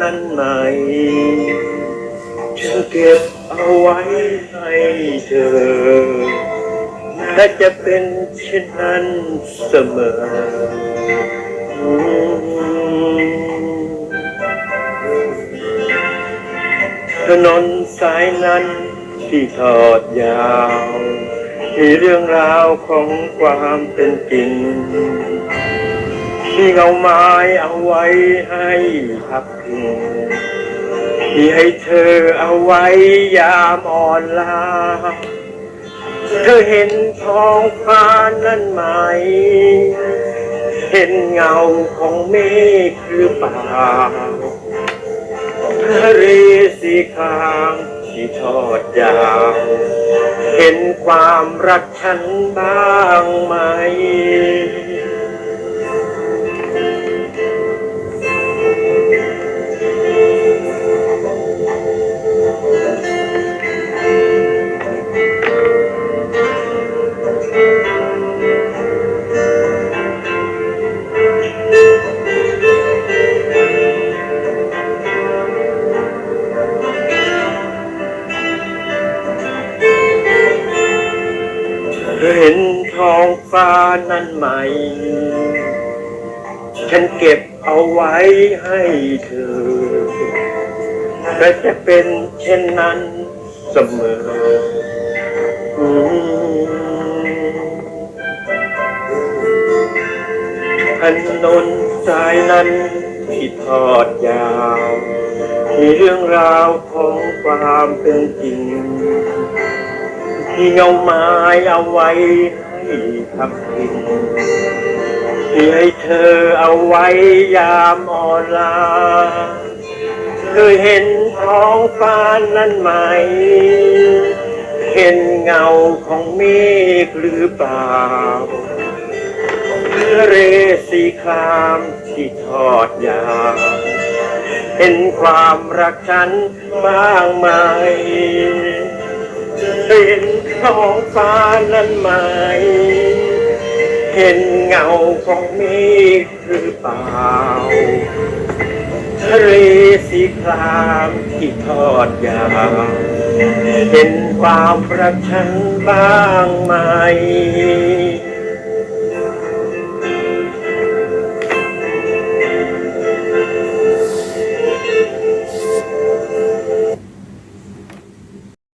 นั้นไหม ฉันเก็บเอาไว้ให้เธอ และจะเป็นเช่นนั้นเสมอ ถนนสายนั้นที่ทอดยาว มีเรื่องราวของความเป็นจริง มีเงาไม้เอาไว้ให้พักพิงมีให้เธอเอาไว้ยามอ่อนล้าเธอเห็นท้องฟ้านั้นไหม เห็นเงาของเมฆหรือเปล่าทะเลสีครามที่ทอดยาว เห็นความรักฉันบ้างไหม เห็นท้องฟ้านั้นไหม ฉันเก็บเอาไว้ให้เธอและจะเป็นเช่นนั้นเสมอถนนสายนั้นที่ทอดยาว มีเรื่องราวของความเป็นจริง ที่เงาไม้เอาไว้ให้พักพิงที่ให้เธอเอาไว้ยามอ่อนล้าเคยเห็นท้องฟ้านั้นไหม เห็นเงาของเมฆหรือเปล่าเลสีครามที่ทอดยาวเห็นความรักฉันบ้างไหมเห็น ท้องฟ้านั้นไหม เห็นเงาของเมฆหรือเปล่าทะเลสีครามที่ทอดยาวเห็นความประชันบ้างไหม